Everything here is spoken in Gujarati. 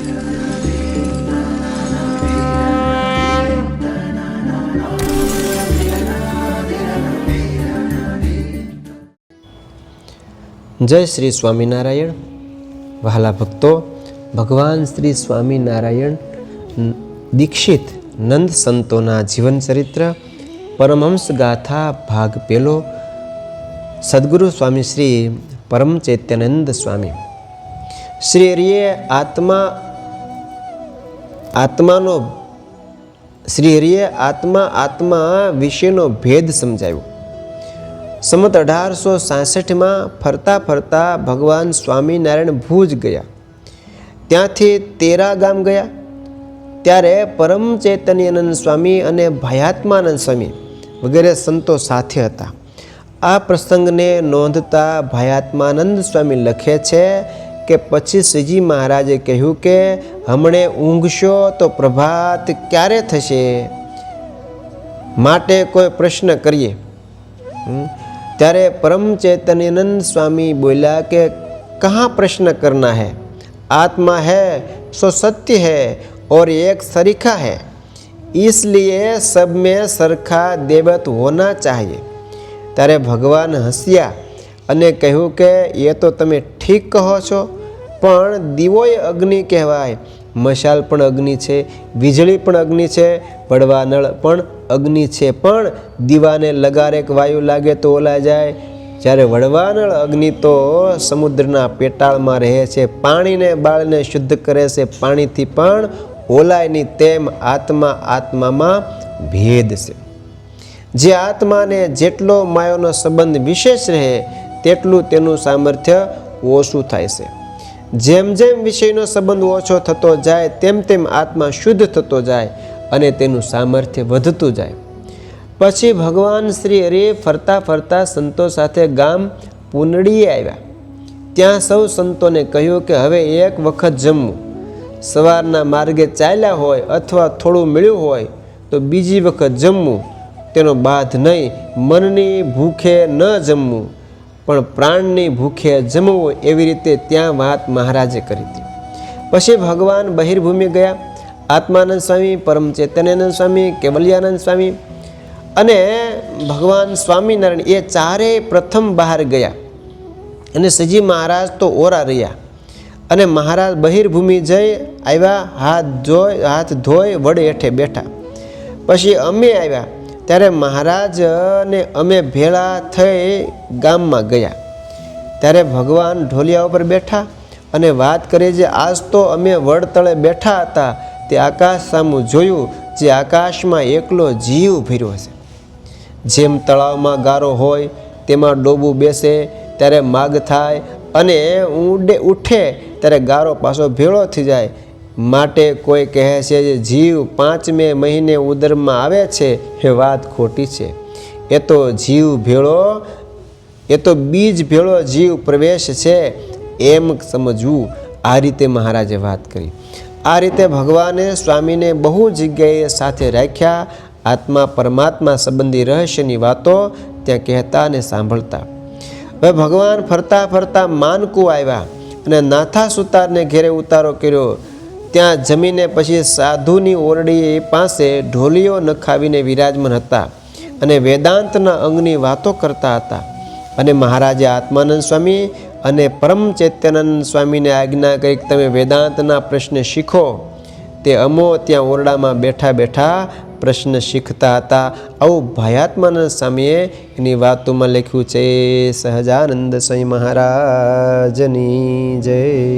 જય શ્રી સ્વામિનારાયણ. વહાલા ભક્તો, ભગવાન શ્રી સ્વામિનારાયણ દીક્ષિત નંદ સંતોના જીવન ચરિત્ર, પરમહંસ ગાથા ભાગ પેલો, સદગુરુ સ્વામી શ્રી પરમ ચૈત્યાનંદ સ્વામી. શ્રી હરિએ આત્મા આત્માનો શ્રી હરિએ આત્મા આત્મા વિશેનો ભેદ સમજાવ્યો સમત અઢારસો સાસઠમાં ફરતા ફરતા ભગવાન સ્વામિનારાયણ ભુજ ગયા. ત્યાંથી તેરા ગામ ગયા. ત્યારે પરમ ચૈતન્યાનંદ સ્વામી અને ભયાત્માનંદ સ્વામી વગેરે સંતો સાથે હતા. આ પ્રસંગને નોંધતા ભયાત્માનંદ સ્વામી લખે છે કે પછી શ્રીજી મહારાજે કહ્યું કે હમણે ઊંઘશો તો પ્રભાત ક્યારે થશે માટે કોઈ પ્રશ્ન કરીએ હમ? ત્યારે પરમ चैतन्यानंद स्वामी बोला कि कहाँ प्रश्न करना है आत्मा है सो सत्य है और एक सरीखा है इसलिए सब में सरखा देवत होना चाहिए ત્યારે ભગવાન હસ્યા અને કહ્યું કે, એ તો તમે ઠીક કહો છો, પણ દીવોય અગ્નિ કહેવાય. મશાલ પણ અગ્નિ છે, વીજળી પણ અગ્નિ છે, પડવાનળ પણ અગ્નિ છે. પણ દીવાને લગારેક વાયુ લાગે તો ઓલા જાય. જ્યારે વડવાનળ અગ્નિ તો સમુદ્રના પેટાળમાં રહે છે. પાણીને બાળને શુદ્ધ કરે છે. પાણીથી પણ ઓલાયની તેમ આત્મા આત્મામાં ભેદ છે. જે આત્માને જેટલો માયોનો સંબંધ વિશેષ રહે તેટલું તેનું સામર્થ્ય ઓછું થાય છે. જેમ જેમ વિષયનો સંબંધ ઓછો થતો જાય, તેમ તેમ આત્મા શુદ્ધ થતો જાય અને તેનું સામર્થ્ય વધતું જાય. પછી ભગવાન શ્રી હરિ ફરતા ફરતા સંતો સાથે ગામ પુનડીએ આવ્યા. ત્યાં સૌ સંતોને કહ્યું કે હવે એક વખત જમવું. સવારના માર્ગે ચાલ્યા હોય અથવા થોડું મળ્યું હોય તો બીજી વખત જમવું. તેનો બાધ નહીં, મનની ભૂખે ન જમવું. પણ પ્રાણની ભૂખે જમવું એવી રીતે ત્યાં વાત મહારાજે કરી હતી. પછી ભગવાન બહિર્ભૂમિ ગયા. આત્માનંદ સ્વામી, પરમ ચૈતન્યાનંદ સ્વામી, કેવલ્યાનંદ સ્વામી અને ભગવાન સ્વામિનારાયણ એ ચારેય પ્રથમ બહાર ગયા. અને સજી મહારાજ તો ઓરા રહ્યા. અને મહારાજ બહિર્ભૂમિ જઈ આવ્યા, હાથ ધોઈ હાથ ધોઈ વડે હેઠે બેઠા. પછી અમે આવ્યા. ત્યારે મહારાજ ને અમે ભેળા થઈ ગામમાં ગયા. ત્યારે ભગવાન ઢોલિયા ઉપર બેઠા અને વાત કરી જે આજ તો અમે વડતળે બેઠા હતા, તે આકાશ સામું જોયું જે આકાશમાં એકલો જીવ ભર્યો છે જેમ તળાવમાં ગારો હોય, તેમાં ડોબું બેસે, ત્યારે માગ થાય અને ઊંડે ઉઠે, ત્યારે ગારો પાછો ભેળો થઈ જાય માટે કોઈ કહે છે જે જીવ પાંચમે મહિને ઉદરમાં આવે છે, એ વાત ખોટી છે. એ તો જીવ ભેળો, એ તો બીજ ભેળો જીવ પ્રવેશ છે એમ સમજવું. આ રીતે મહારાજે વાત કરી. આ રીતે ભગવાને સ્વામીને બહુ જગ્યાએ સાથે રાખ્યા. આત્મા પરમાત્મા સંબંધી રહસ્યની વાતો ત્યાં કહેતા અને સાંભળતા. હવે ભગવાન ફરતા ફરતા માનકુ આવ્યા અને નાથા સુતારને ઘેરે ઉતારો કર્યો. ત્યાં જમીને પછી સાધુની ઓરડી પાસે ઢોલીઓ નખાવીને વિરાજમાન હતા અને વેદાંતના અંગની વાતો કરતા હતા. અને મહારાજે આત્માનંદ સ્વામી અને પરમ ચૈત્યાનંદ સ્વામીને આજ્ઞા કરી તમે વેદાંતના પ્રશ્ન શીખો. તે અમો ત્યાં ઓરડામાં બેઠા બેઠા પ્રશ્ન શીખતા હતા. આવું ભયાત્માનંદ સ્વામીએ એની વાતોમાં લખ્યું છે, સહજાનંદ સ્વામી મહારાજની જય.